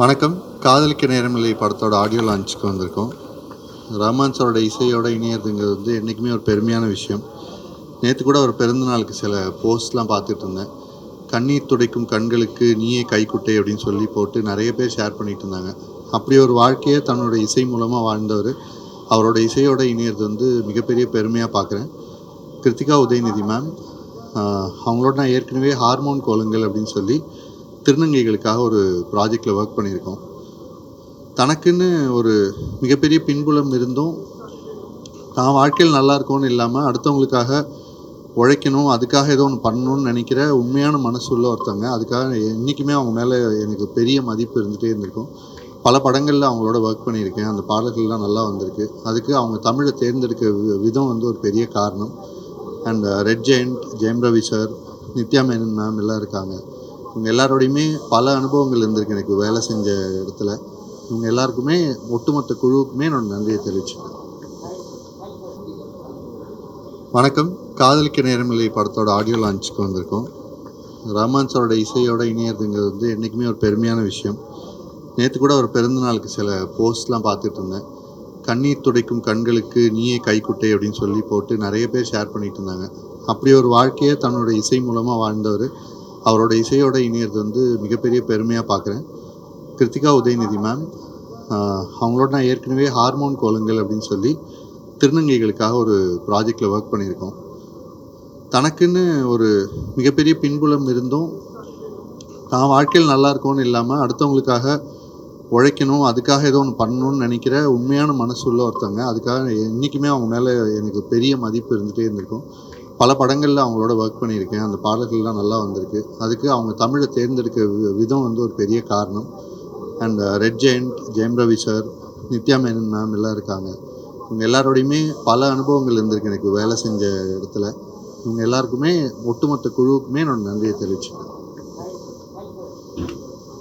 வணக்கம். காதலிக்க நேரமில்லை படத்தோட ஆடியோ லான்ச்சுக்கு வந்திருக்கோம். ரஹ்மான் சாரோட இசையோட இணையறதுங்கிறது வந்து என்றைக்குமே ஒரு பெருமையான விஷயம். நேற்று கூட ஒரு பிறந்தநாளுக்கு சில போஸ்ட்லாம் பார்த்துட்டு இருந்தேன். கண்ணீர் துடைக்கும் கண்களுக்கு நீயே கைக்குட்டை அப்படின்னு சொல்லி போட்டு நிறைய பேர் ஷேர் பண்ணிட்டு இருந்தாங்க. அப்படி ஒரு வாழ்க்கையை தன்னோட இசை மூலமாக வாழ்ந்தவர். அவரோட இசையோட இணையறது வந்து மிகப்பெரிய பெருமையாக பார்க்குறேன். கிருத்திகா உதயநிதி மேம் அவங்களோட நான் ஏற்கனவே ஹார்மோன் கோலங்கள் அப்படின்னு சொல்லி திருநங்கைகளுக்காக ஒரு ப்ராஜெக்டில் ஒர்க் பண்ணியிருக்கோம். தனக்குன்னு ஒரு மிகப்பெரிய பின்புலம் இருந்தும் தான் வாழ்க்கையில் நல்லா இருக்கும்னு இல்லாமல் அடுத்தவங்களுக்காக உழைக்கணும் அதுக்காக ஏதோ ஒன்று பண்ணணும்னு நினைக்கிற உண்மையான மனசு உள்ள ஒருத்தவங்க அதுக்காக என்றைக்குமே அவங்க மேலே எனக்கு பெரிய மதிப்பு இருந்துகிட்டே இருந்திருக்கும். பல படங்களில் அவங்களோட ஒர்க் பண்ணியிருக்கேன். அந்த பாடல்கள்லாம் நல்லா வந்திருக்கு. அதுக்கு அவங்க தமிழை தேர்ந்தெடுக்க வி- விதம் வந்து ஒரு பெரிய காரணம். And Red Giant Jayam Ravi sir Nithya Menen ma'am எல்லாம் இருக்காங்க. இவங்க எல்லாரோடையுமே பல அனுபவங்கள் இருந்திருக்கு எனக்கு வேலை செஞ்ச இடத்துல. இவங்க எல்லாருக்குமே ஒட்டுமொத்த குழுவுக்குமே என்னோட நன்றியை தெரிவிச்சுக்கிறேன். வணக்கம். காதலிக்க நேரமில்லை படத்தோட ஆடியோ லான்ச்சுக்கு வந்திருக்கோம். ரஹ்மான் சாரோட இசையோட இணையறதுங்கிறது வந்து என்றைக்குமே ஒரு பெருமையான விஷயம். நேற்று கூட ஒரு பிறந்தநாளுக்கு சில போஸ்ட்லாம் பார்த்துட்டு இருந்தேன். கண்ணீர் துடைக்கும் கண்களுக்கு நீயே கைக்குட்டை அப்படின்னு சொல்லி போட்டு நிறைய பேர் ஷேர் பண்ணிட்டு இருந்தாங்க. அப்படி ஒரு வாழ்க்கையை தன்னோட இசை மூலமாக வாழ்ந்தவர் அவரோட இசையோட இணையறது வந்து மிகப்பெரிய பெருமையாக பார்க்குறேன் கிருத்திகா உதயநிதி மேம் அவங்களோட நான் ஏற்கனவே ஹார்மோன் கோலங்கள் அப்படின்னு சொல்லி திருநங்கைகளுக்காக ஒரு ப்ராஜெக்டில் ஒர்க் பண்ணியிருக்கோம். தனக்குன்னு ஒரு மிகப்பெரிய பின்புலம் இருந்தும் தான் வாழ்க்கையில் நல்லா இருக்கும்னு இல்லாமல் அடுத்தவங்களுக்காக உழைக்கணும் அதுக்காக ஏதோ ஒன்று பண்ணணும்னு நினைக்கிற உண்மையான மனசு உள்ள ஒருத்தவங்க. அதுக்காக என்றைக்குமே அவங்க மேலே எனக்கு பெரிய மதிப்பு இருந்துகிட்டே இருந்திருக்கும். பல படங்களில் அவங்களோட ஒர்க் பண்ணியிருக்கேன். அந்த பாடல்கள்லாம் நல்லா வந்திருக்கு. அதுக்கு அவங்க தமிழை தேர்ந்தெடுக்க வி- விதம் வந்து ஒரு பெரிய காரணம். And Red Giant Jayam Ravi sir Nithya Menen ma'am எல்லாம் இருக்காங்க. இவங்க எல்லாரோடையுமே பல அனுபவங்கள் இருந்திருக்கு எனக்கு வேலை செஞ்ச இடத்துல. இவங்க எல்லாருக்குமே ஒட்டுமொத்த குழுவுக்குமே என்னோட நன்றியை தெரிவிச்சுக்கிறேன்.